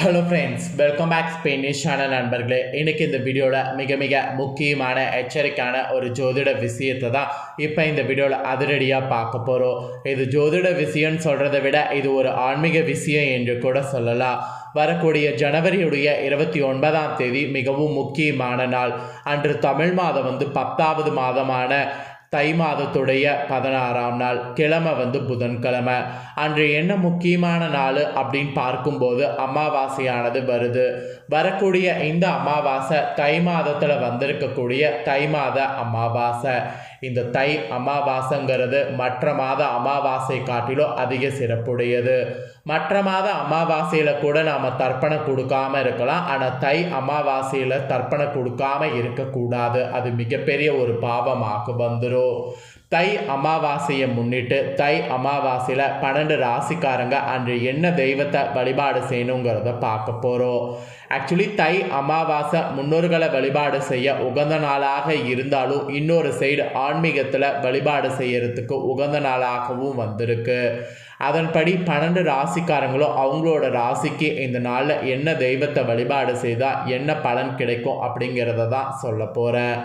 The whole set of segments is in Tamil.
ஹலோ ஃப்ரெண்ட்ஸ் வெல்கம் பேக் ஸ்பெயினிஷ் சேனல் நண்பர்களே. இன்றைக்கி இந்த வீடியோவில் மிக மிக முக்கியமான எச்சரிக்கையான ஒரு ஜோதிட விஷயத்தை தான் இப்போ இந்த வீடியோவில் அதிரடியாக பார்க்க போகிறோம் இது ஜோதிட விஷயம்னு சொல்கிறத விட இது ஒரு ஆன்மீக விஷயம் என்று கூட சொல்லலாம். வரக்கூடிய ஜனவரியுடைய இருபத்தி ஒன்பதாம் தேதி மிகவும் முக்கியமான நாள். அன்று தமிழ் மாதம் வந்து பத்தாவது மாதமான தை மாதத்துடைய பதினாறாம் நாள் கிழமை வந்து புதன்கிழமை. அன்று என்ன முக்கியமான நாள் அப்படின்னு பார்க்கும்போது அமாவாசையானது வருது. வரக்கூடிய இந்த அமாவாசை தை மாதத்தில் வந்திருக்கக்கூடிய தை மாத அமாவாசை. இந்த தை அமாவாசைங்கிறது மற்ற மாத அமாவாசை காட்டிலும் அதிக சிறப்புடையது. மற்ற மாத அமாவாசையில் கூட நாம் தர்ப்பணம் கொடுக்காம இருக்கலாம். ஆனால் தை அமாவாசையில் தர்ப்பணம் கொடுக்காம இருக்கக்கூடாது. அது மிகப்பெரிய ஒரு பாவமாக வந்துடும் தை அமாவாசையை முன்னிட்டு தை அமாவாசையில் பன்னெண்டு ராசிக்காரங்க அன்று என்ன தெய்வத்தை வழிபாடு செய்யணுங்கிறத பார்க்க போகிறோம் ஆக்சுவலி தை அமாவாசை முன்னோர்களை வழிபாடு செய்ய உகந்த நாளாக இருந்தாலும் இன்னொரு சைடு ஆன்மீகத்தில் வழிபாடு செய்யறதுக்கு உகந்த நாளாகவும் வந்திருக்கு. அதன்படி பன்னெண்டு ராசிக்காரங்களும் அவங்களோட ராசிக்கு இந்த நாளில் என்ன தெய்வத்தை வழிபாடு செய்தால் என்ன பலன் கிடைக்கும் அப்படிங்கிறத தான் சொல்ல போகிறேன்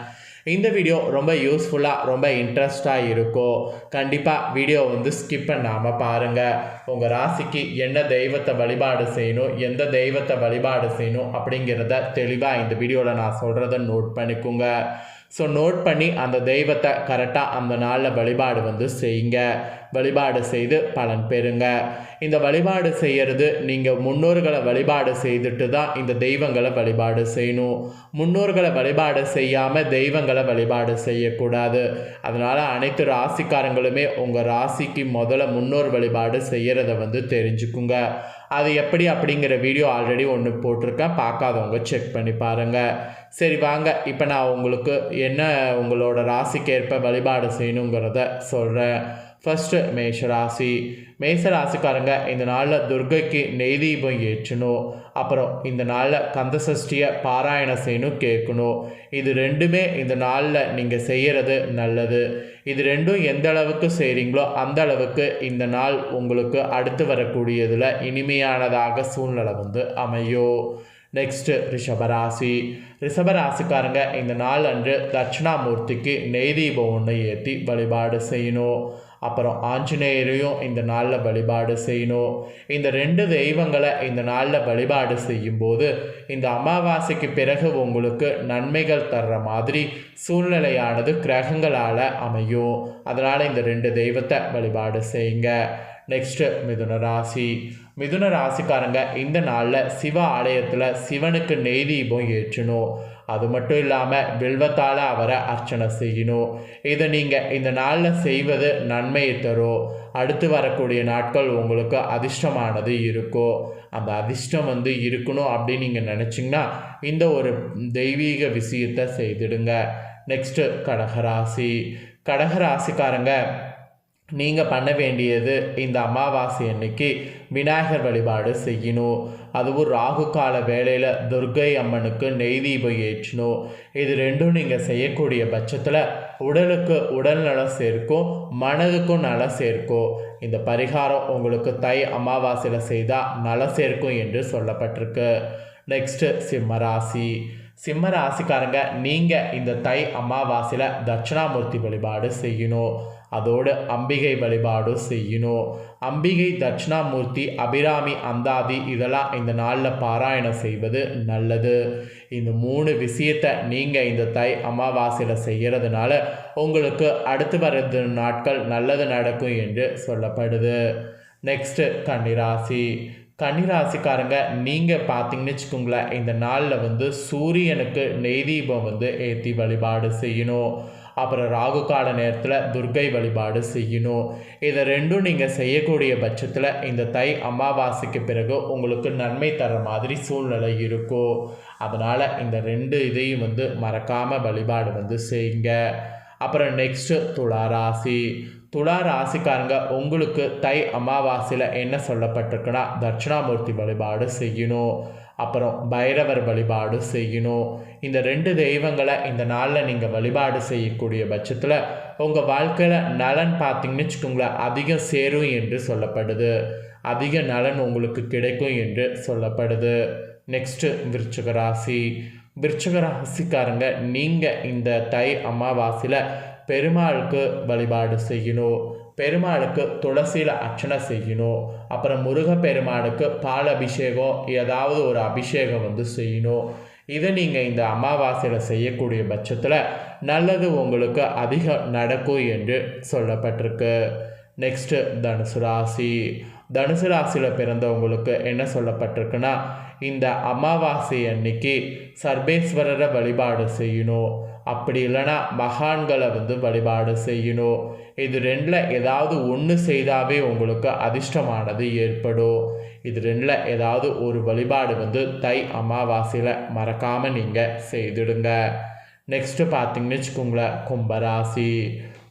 இந்த வீடியோ ரொம்ப யூஸ்ஃபுல்லாக ரொம்ப இன்ட்ரெஸ்டாக இருக்கும் கண்டிப்பாக வீடியோ வந்து ஸ்கிப் பண்ணாமல் பாருங்கள் உங்கள் ராசிக்கு என்ன தெய்வத்தை வழிபாடு செய்யணும் எந்த தெய்வத்தை வழிபாடு செய்யணும் அப்படிங்கிறத தெளிவாக இந்த வீடியோவில் நான் சொல்கிறத நோட் பண்ணிக்கோங்க. ஸோ நோட் பண்ணி அந்த தெய்வத்தை கரெக்டாக அந்த நாளில் வழிபாடு வந்து செய்யுங்க. வழிபாடு செய்து பலன் பெறுங்க. இந்த வழிபாடு செய்கிறது நீங்கள் முன்னோர்களை வழிபாடு செய்துட்டு தான் இந்த தெய்வங்களை வழிபாடு செய்யணும். முன்னோர்களை வழிபாடு செய்யாமல் தெய்வங்களை வழிபாடு செய்யக்கூடாது. அதனால் அனைத்து ராசிக்காரங்களுமே உங்கள் ராசிக்கு முதல்ல முன்னோர் வழிபாடு செய்கிறத வந்து தெரிஞ்சுக்குங்க. அது எப்படி அப்படிங்கிற வீடியோ ஆல்ரெடி ஒன்று போட்டிருக்கேன். பார்க்காதவங்க செக் பண்ணி பாருங்கள் சரி வாங்க. இப்போ நான் உங்களுக்கு என்ன உங்களோட ராசிக்கேற்ப வழிபாடு செய்யணுங்கிறத சொல்கிறேன் ஃபஸ்ட்டு மேஷராசி. மேஷராசிக்காரங்க இந்த நாளில் துர்கைக்கு நெய் தீபம் ஏற்றணும். அப்புறம் இந்த நாளில் கந்த சஷ்டியை பாராயணம் செய்யணும் கேட்கணும். இது ரெண்டுமே இந்த நாளில் நீங்கள் செய்கிறது நல்லது. இது ரெண்டும் எந்த அளவுக்கு செய்கிறீங்களோ அந்த அளவுக்கு இந்த நாள் உங்களுக்கு அடுத்து வரக்கூடியதில் இனிமையானதாக சூழ்நிலை வந்து அமையும் நெக்ஸ்ட்டு ரிஷபராசி ரிஷபராசிக்காரங்க இந்த நாள் அன்று தட்சிணாமூர்த்திக்கு நெய் தீபம் ஒன்று ஏற்றி வழிபாடு செய்யணும். அப்புறம் ஆஞ்சநேயரையும் இந்த நாளில் வழிபாடு செய்யணும். இந்த ரெண்டு தெய்வங்களை இந்த நாளில் வழிபாடு செய்யும்போது இந்த அமாவாசைக்கு பிறகு உங்களுக்கு நன்மைகள் தர்ற மாதிரி சூழ்நிலையானது கிரகங்களால் அமையும். அதனால் இந்த ரெண்டு தெய்வத்தை வழிபாடு செய்யுங்க. நெக்ஸ்ட்டு மிதுன ராசி. மிதுன ராசிக்காரங்க இந்த நாளில் சிவ ஆலயத்தில் சிவனுக்கு நெய் தீபம் ஏற்றணும். அது மட்டும் இல்லாமல் வில்வத்தால் அவரை அர்ச்சனை செய்யணும் இதை நீங்கள் இந்த நாளில் செய்வது நன்மையை தரும். அடுத்து வரக்கூடிய நாட்கள் உங்களுக்கு அதிர்ஷ்டமானது இருக்கும் அந்த அதிர்ஷ்டம் வந்து இருக்கணும் அப்படின்னு நீங்கள் நினச்சிங்கன்னா இந்த ஒரு தெய்வீக விஷயத்தை செய்திடுங்க. நெக்ஸ்ட்டு கடகராசி. கடகராசிக்காரங்க நீங்கள் பண்ண வேண்டியது இந்த அமாவாசை அன்னைக்கு விநாயகர் வழிபாடு செய்யணும். அதுவும் ராகு கால வேளையில் துர்கை அம்மனுக்கு நெய் தீபம் ஏற்றணும். இது ரெண்டும் நீங்கள் செய்யக்கூடிய பட்சத்தில் உடலுக்கு உடல் நலம் சேர்க்கும் மனதுக்கும் நலம் சேர்க்கும். இந்த பரிகாரம் உங்களுக்கு தை அமாவாசையில் செய்தால் நலம் சேர்க்கும் என்று சொல்லப்பட்டிருக்கு. நெக்ஸ்ட்டு சிம்மராசி சிம்ம ராசிக்காரங்க நீங்கள் இந்த தை அமாவாசையில் தட்சிணாமூர்த்தி வழிபாடு செய்யணும். அதோடு அம்பிகை வழிபாடு செய்யணும் அம்பிகை தட்சிணாமூர்த்தி அபிராமி அந்தாதி இதெல்லாம் இந்த நாளில் பாராயணம் செய்வது நல்லது. இந்த மூணு விஷயத்தை நீங்கள் இந்த தை அமாவாசையில் செய்கிறதுனால உங்களுக்கு அடுத்து வர்றது நாட்கள் நல்லது நடக்கும் என்று சொல்லப்படுது. நெக்ஸ்ட்டு கன்னிராசி. கன்னிராசிக்காரங்க நீங்கள் பார்த்தீங்கன்னு வச்சுக்கோங்களேன் இந்த நாளில் வந்து சூரியனுக்கு நெய் தீபம் வந்து ஏற்றி வழிபாடு செய்யணும். அப்புறம் ராகு கால நேரத்தில் துர்கை வழிபாடு செய்யணும். இதை ரெண்டும் நீங்கள் செய்யக்கூடிய பட்சத்தில் இந்த தை அமாவாசைக்கு பிறகு உங்களுக்கு நன்மை தர மாதிரி சூழ்நிலை இருக்கும். அதனால் இந்த ரெண்டு இதையும் வந்து மறக்காமல் வழிபாடு வந்து செய்யுங்க. அப்புறம் நெக்ஸ்ட்டு துளாராசி துலா ராசிக்காரங்க உங்களுக்கு தை அமாவாசையில் என்ன சொல்லப்பட்டிருக்குன்னா தட்சிணாமூர்த்தி வழிபாடு செய்யணும். அப்புறம் பைரவர் வழிபாடு செய்யணும். இந்த ரெண்டு தெய்வங்களை இந்த நாளில் நீங்கள் வழிபாடு செய்யக்கூடிய பட்சத்தில் உங்கள் வாழ்க்கையில் நலன் பார்த்தீங்கன்னு வச்சுக்கோங்களேன் அதிகம் சேரும் என்று சொல்லப்படுது. அதிக நலன் உங்களுக்கு கிடைக்கும் என்று சொல்லப்படுது. நெக்ஸ்ட்டு விருச்சிக ராசி. விருச்சிக ராசிக்காரங்க நீங்கள் இந்த தை அமாவாசையில் பெருமாளுக்கு வழிபாடு செய்யணும் பெருமாளுக்கு துளசியில் அர்ச்சனை செய்யணும் அப்புறம் முருகப்பெருமானுக்கு பால் அபிஷேகம் ஏதாவது ஒரு அபிஷேகம் வந்து செய்யணும் இதை நீங்கள் இந்த அமாவாசையில் செய்யக்கூடிய பட்சத்தில் நல்லது உங்களுக்கு அதிகம் நடக்கும் என்று சொல்லப்பட்டிருக்கு. நெக்ஸ்ட்டு தனுசு ராசி. தனுசு ராசியில் பிறந்தவங்களுக்கு என்ன சொல்லப்பட்டிருக்குன்னா இந்த அமாவாசை அன்னைக்கு சர்வேஸ்வரரை வழிபாடு செய்யணும் அப்படி இல்லைன்னா மகான்களை வந்து வழிபாடு செய்யணும். இது ரெண்டில் ஏதாவது ஒன்று செய்தாவே உங்களுக்கு அதிர்ஷ்டமானது ஏற்படும். இது ரெண்டில் ஏதாவது ஒரு வழிபாடு வந்து தை அமாவாசையில் மறக்காமல் நீங்கள் செய்துடுங்க. நெக்ஸ்ட்டு பார்த்தீங்கன்னு வச்சுக்கோங்களேன் கும்பராசி.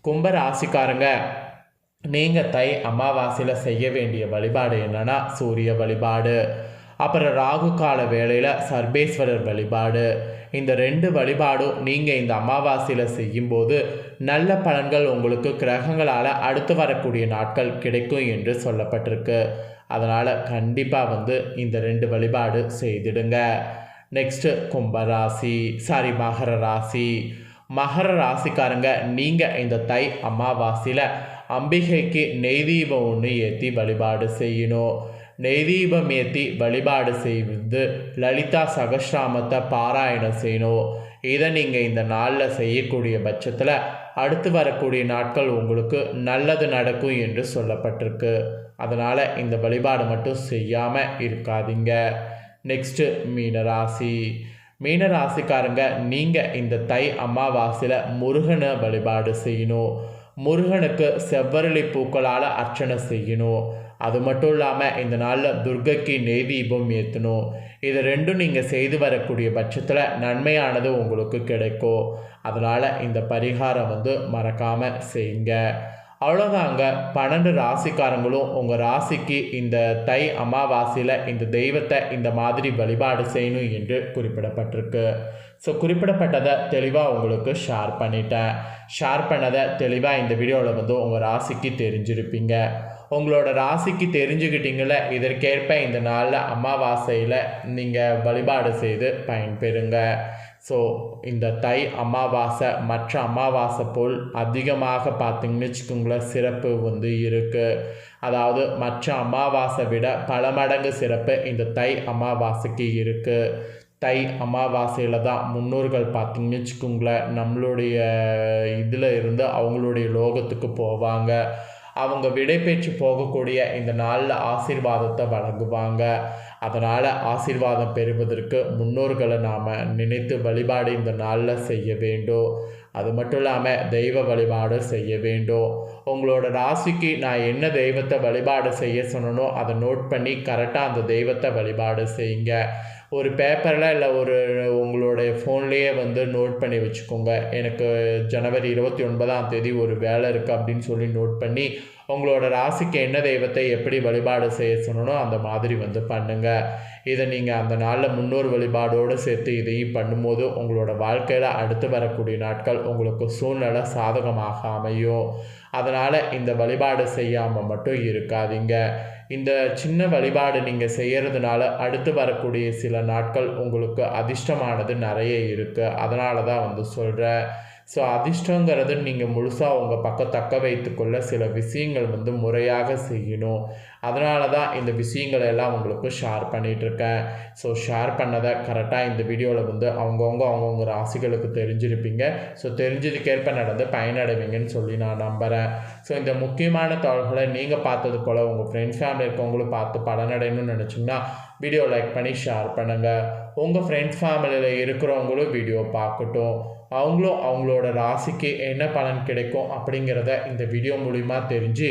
கும்பராசிக்காரங்க நீங்கள் தை அமாவாசையில் செய்ய வேண்டிய வழிபாடு என்னென்னா சூரிய வழிபாடு. அப்புறம் ராகு கால வேளையில் சர்வேஸ்வரர் வழிபாடு. இந்த ரெண்டு வழிபாடும் நீங்கள் இந்த அமாவாசையில் செய்யும்போது நல்ல பலன்கள் உங்களுக்கு கிரகங்களால் அடுத்து வரக்கூடிய நாட்கள் கிடைக்கும் என்று சொல்லப்பட்டிருக்கு. அதனால் கண்டிப்பாக வந்து இந்த ரெண்டு வழிபாடு செய்திடுங்க. நெக்ஸ்ட்டு கும்பராசி சாரி மகர ராசி. மகர ராசிக்காரங்க நீங்கள் இந்த தை அமாவாசையில் அம்பிகைக்கு நெய் தீபம் ஒன்று ஏற்றி வழிபாடு செய்யணும். நெய் ஏற்றி வழிபாடு செய்து லலிதா சகஸ்ராமத்தை பாராயணம் செய்யணும் இதை நீங்கள் இந்த நாளில் செய்யக்கூடிய பட்சத்தில் அடுத்து வரக்கூடிய நாட்கள் உங்களுக்கு நல்லது நடக்கும் என்று சொல்லப்பட்டிருக்கு. அதனால் இந்த வழிபாடு மட்டும் செய்யாமல் இருக்காதீங்க. நெக்ஸ்ட்டு மீனராசி. மீனராசிக்காரங்க நீங்கள் இந்த தை அமாவாசையில் முருகனை வழிபாடு செய்யணும். முருகனுக்கு செவ்வரளி பூக்களால் அர்ச்சனை செய்யணும். அது மட்டும் இல்லாமல் இந்த நாளில் துர்கைக்கு நெய் தீபம் ஏற்றணும் இது ரெண்டும் நீங்கள் செய்து வரக்கூடிய பட்சத்தில் நன்மையானது உங்களுக்கு கிடைக்கும். அதனால் இந்த பரிகாரம் வந்து மறக்காமல் செய்யுங்க. அவ்வளோதாங்க பன்னெண்டு ராசிக்காரங்களும் உங்கள் ராசிக்கு இந்த தை அமாவாசையில் இந்த தெய்வத்தை இந்த மாதிரி வழிபாடு செய்யணும் என்று குறிப்பிடப்பட்டிருக்கு. ஸோ குறிப்பிடப்பட்டதை தெளிவாக உங்களுக்கு ஷேர் பண்ணிட்டேன். ஷேர் பண்ணதை தெளிவாக இந்த வீடியோவில் வந்து உங்கள் ராசிக்கு தெரிஞ்சிருப்பீங்க. உங்களோட ராசிக்கு தெரிஞ்சுக்கிட்டீங்கள இதற்கேற்ப இந்த நாளில் அமாவாசையில் நீங்கள் வழிபாடு செய்து பயன்பெறுங்க. ஸோ இந்த தை அமாவாசை மற்ற அமாவாசை போல் அதிகமாக பார்த்திங்கன்னு வச்சுக்கோங்களேன் சிறப்பு வந்து இருக்குது அதாவது மற்ற அமாவாசை விட பல மடங்கு சிறப்பு இந்த தை அமாவாசைக்கு இருக்குது தை அமாவாசையில் தான் முன்னோர்கள் பார்த்திங்கன்னு வச்சுக்கோங்களேன் நம்மளுடைய இதில் இருந்து அவங்களுடைய லோகத்துக்கு போவாங்க. அவங்க விடைபெற்று போகக்கூடிய இந்த நாளில் ஆசீர்வாதத்தை வழங்குவாங்க. அதனால் ஆசீர்வாதம் பெறுவதற்கு முன்னோர்களை நாம் நினைத்து வழிபாடு இந்த நாளில் செய்ய வேண்டும். அது மட்டும் இல்லாமல் தெய்வ வழிபாடு செய்ய வேண்டும். உங்களோட ராசிக்கு நான் என்ன தெய்வத்தை வழிபாடு செய்ய சொன்னனோ அதை நோட் பண்ணி கரெக்டாக அந்த தெய்வத்தை வழிபாடு செய்யுங்க. ஒரு பேப்பரில் இல்லை ஒரு உங்களுடைய ஃபோன்லேயே வந்து நோட் பண்ணி வச்சுக்கோங்க. எனக்கு ஜனவரி இருபத்தி ஒன்பதாம் தேதி ஒரு வேலை இருக்குது அப்படின்னு சொல்லி நோட் பண்ணி உங்களோட ராசிக்கு என்ன தெய்வத்தை எப்படி வழிபாடு செய்ய சொன்னனோ அந்த மாதிரி வந்து பண்ணுங்கள் இதை நீங்கள் அந்த நாளில் முன்னோர் வழிபாடோடு சேர்த்து இதையும் பண்ணும்போது உங்களோட வாழ்க்கையில் அடுத்து வரக்கூடிய நாட்கள் உங்களுக்கு சூழ்நிலை சாதகமாக அமையும். அதனால் இந்த வழிபாடு செய்யாமல் மட்டும் இருக்காதீங்க. இந்த சின்ன வழிபாடு நீங்கள் செய்கிறதுனால அடுத்து வரக்கூடிய சில நாட்கள் உங்களுக்கு அதிர்ஷ்டமானது நிறைய இருக்குது அதனால தான் வந்து சொல்கிறேன் ஸோ அதிர்ஷ்டங்கிறது நீங்கள் முழுசாக உங்கள் பக்கம் தக்க வைத்துக்கொள்ள சில விஷயங்கள் வந்து முறையாக செய்யணும். அதனால தான் இந்த விஷயங்களை எல்லாம் உங்களுக்கு ஷேர் பண்ணிகிட்ருக்கேன் ஸோ ஷேர் பண்ணதை கரெக்டாக இந்த வீடியோவில் வந்து அவங்கவுங்க அவங்கவுங்க ராசிகளுக்கு தெரிஞ்சிருப்பீங்க. ஸோ தெரிஞ்சதுக்கேற்ப நடந்து பயனடைவீங்கன்னு சொல்லி நான் நம்புகிறேன் ஸோ இந்த முக்கியமான தகவல்களை நீங்கள் பார்த்தது போல் உங்கள் ஃப்ரெண்ட்ஸ் ஃபேமிலி இருக்கவங்களும் பார்த்து பலனடையணும்னு நினச்சிங்கன்னா வீடியோ லைக் பண்ணி ஷேர் பண்ணுங்கள் உங்கள் ஃப்ரெண்ட்ஸ் ஃபேமிலியில் இருக்கிறவங்களும் வீடியோ பார்க்கட்டும். அவங்களும் அவங்களோட ராசிக்கு என்ன பலன் கிடைக்கும் அப்படிங்கிறத இந்த வீடியோ மூலிமா தெரிஞ்சு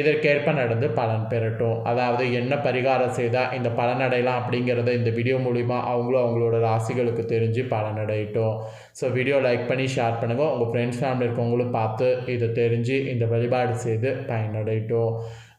இதற்கேற்ப நடந்து பலன் பெறட்டும். அதாவது என்ன பரிகாரம் செய்தால் இந்த பலன் அடையலாம் அப்படிங்கிறத இந்த வீடியோ மூலிமா அவங்களும் அவங்களோட ராசிகளுக்கு தெரிஞ்சு பலன் அடையட்டும். ஸோ வீடியோ லைக் பண்ணி ஷேர் பண்ணுங்கள் உங்கள் ஃப்ரெண்ட்ஸ் ஃபேமிலி இருக்கவங்களும் பார்த்து இதை தெரிஞ்சு இந்த வழிபாடு செய்து பயனடையட்டும்.